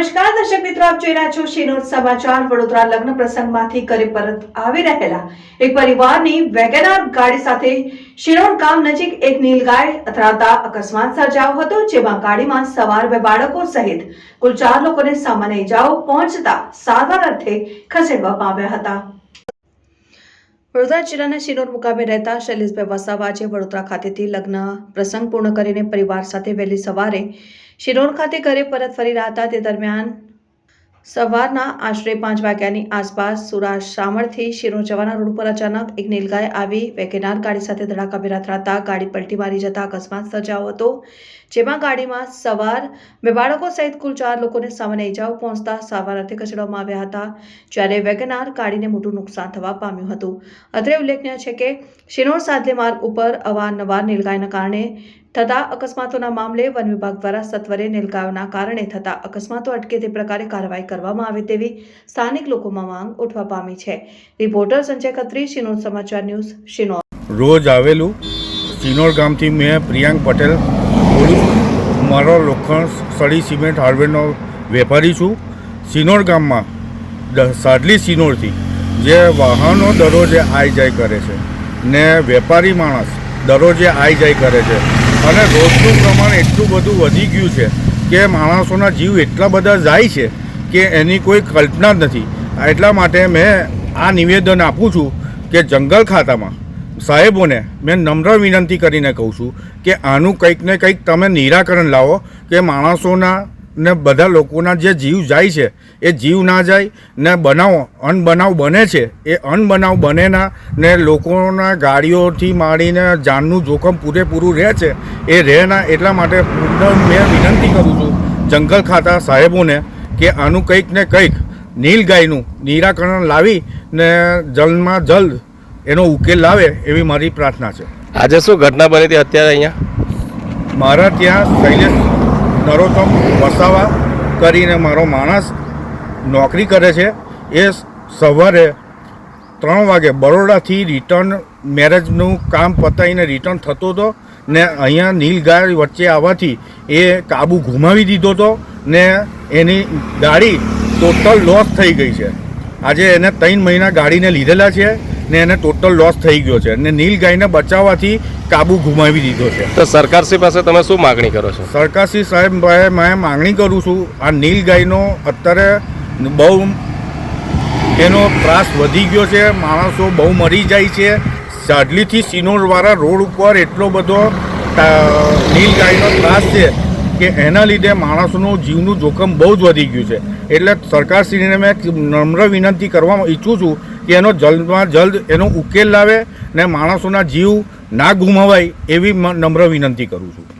નમસ્કાર, દર્શક મિત્રો, આપ જોઈ રહ્યા છો શિનોર સમાચાર. વડોદરા લગ્ન પ્રસંગમાંથી ઘરે પરત આવી રહેલા એક પરિવારની વેગેનાર ગાડી સાથે શિનોર ગામ નજીક એક નીલગાય અથડાતા અકસ્માત સર્જાયો હતો, જેમાં ગાડીમાં સવાર બે બાળકો સહિત કુલ ચાર લોકોને સામાન્ય ઇજાઓ પહોંચતા સારવાર અર્થે ખસેડવામાં આવ્યા હતા. વડોદરા જિલ્લાના શિનોર મુકામે રહેતા શૈલેષભાઈ વસાવા આજે વડોદરા ખાતેથી લગ્ન પ્રસંગ પૂર્ણ કરીને પરિવાર સાથે વહેલી સવારે શિનોર ખાતે ઘરે પરત ફરી રહ્યા હતા. તે દરમિયાન સવારના આશરે પાંચ વાગ્યાની આસપાસ સુરાજ શામળથી શિરોણ જવાના રોડ ઉપર અચાનક એક નીલગાય આવી વેગેનાર ગાડી સાથે ધડાકાભેર થતા ગાડી પલટી મારી જતા અકસ્માત સર્જાયો હતો, જેમાં ગાડીમાં સવાર બે બાળકો સહિત કુલ ચાર લોકોને સામાન્ય ઇજાઓ પહોંચતા સારવાર અર્થે ખસેડવામાં આવ્યા હતા, જ્યારે વેગેનાર ગાડીને મોટું નુકસાન થવા પામ્યું હતું. અત્રે ઉલ્લેખનીય છે કે શિરોણ સાદલે માર્ગ ઉપર અવારનવાર નીલગાયના કારણે થતા અકસ્માતોના મામલે વન વિભાગ દ્વારા સત્વરે નીલગાયોના કારણે થતા અકસ્માતો અટકે તે પ્રકારે કાર્યવાહી કરવામાં આવે તેવી સ્થાનિક લોકોમાં માંગ ઉઠવા પામી છે. રિપોર્ટર સંજય ખત્રી, શિનોર સમાચાર ન્યૂઝ, શિનોર. રોજ આવેલું શિનોર ગામથી મેં પ્રિયાંક પટેલ બોલું. મારો લોખંડ સળી સિમેન્ટ હાર્ડવેરનો વેપારી છું. સિનોર ગામમાં સાડલી સિનોરથી જે વાહનો દરરોજે આઈ જાય કરે છે ને વેપારી માણસ દરરોજે આઈ જાય કરે છે. અને રોજનું પ્રમાણ એટલું બધું વધી ગયું છે કે માણસોના જીવ એટલા બધા જાય છે કે એની કોઈ કલ્પના જ નથી. એટલા માટે મેં આ નિવેદન આપું છું કે જંગલ ખાતામાં સાહેબોને મેં નમ્ર વિનંતી કરીને કહું છું કે આનું કંઈક ને કંઈક તમે નિરાકરણ લાવો કે માણસોના ને બધા લોકોના જે જીવ જાય છે એ જીવ ના જાય ને બનાવો અનબનાવ બને છે. એ અનબનાવ બને ના ને લોકોના ગાડીઓથી માંડીને જાનનું જોખમ પૂરેપૂરું રહે છે. એ રહે ના એટલા માટે પૂર્ણ મેં વિનંતી કરું છું જંગલ ખાતા સાહેબોને કે આનું કંઈક ને કંઈક નીલગાયનું નિરાકરણ લાવી ને જલ્દમાં જલ્દ એનો ઉકેલ લાવે એવી મારી પ્રાર્થના છે. આજે શું ઘટના બની હતી અત્યારે અહીંયા? મારા ત્યાં શૈલેષ નરોત્તમ વસાવા કરીને મારો માણસ નોકરી કરે છે. એ સવારે ત્રણ વાગે બરોડાથી રિટર્ન મેરેજનું કામ પતાવીને રિટર્ન થતો હતો ને અહીંયા નીલગાય વચ્ચે આવવાથી એ કાબુ ગુમાવી દીધો હતો ને એની ગાડી ટોટલ લોસ થઈ ગઈ છે. આજે એને ત્રણ મહિના ગાડીને લીધેલા છે. ને એને ટોટલ લોસ થઈ ગયો છે. ને નીલગાયને બચાવવાથી કાબુ ગુમાવી દીધો છે. તો સરકારશ્રી પાસે તમે શું માગણી કરો છો? સરકારશ્રી સાહેબ મેં માગણી કરું છું આ નીલગાયનો અત્યારે બહુ એનો ત્રાસ વધી ગયો છે માણસો બહુ મરી જાય છે. સાડલીથી સિનોરવાળા રોડ ઉપર એટલો બધો નીલ ગાયનો ત્રાસ છે કે એના લીધે માણસનું જીવનું જોખમ બહુ જ વધી ગયું છે. એટલે સરકારશ્રીને મેં નમ્ર વિનંતી કરવા ઈચ્છું છું કે એનો જલ્દમાં જલ્દ એનો ઉકેલ લાવે ને માણસોના જીવ ના ગુમાવાય એવી નમ્ર વિનંતી કરું છું.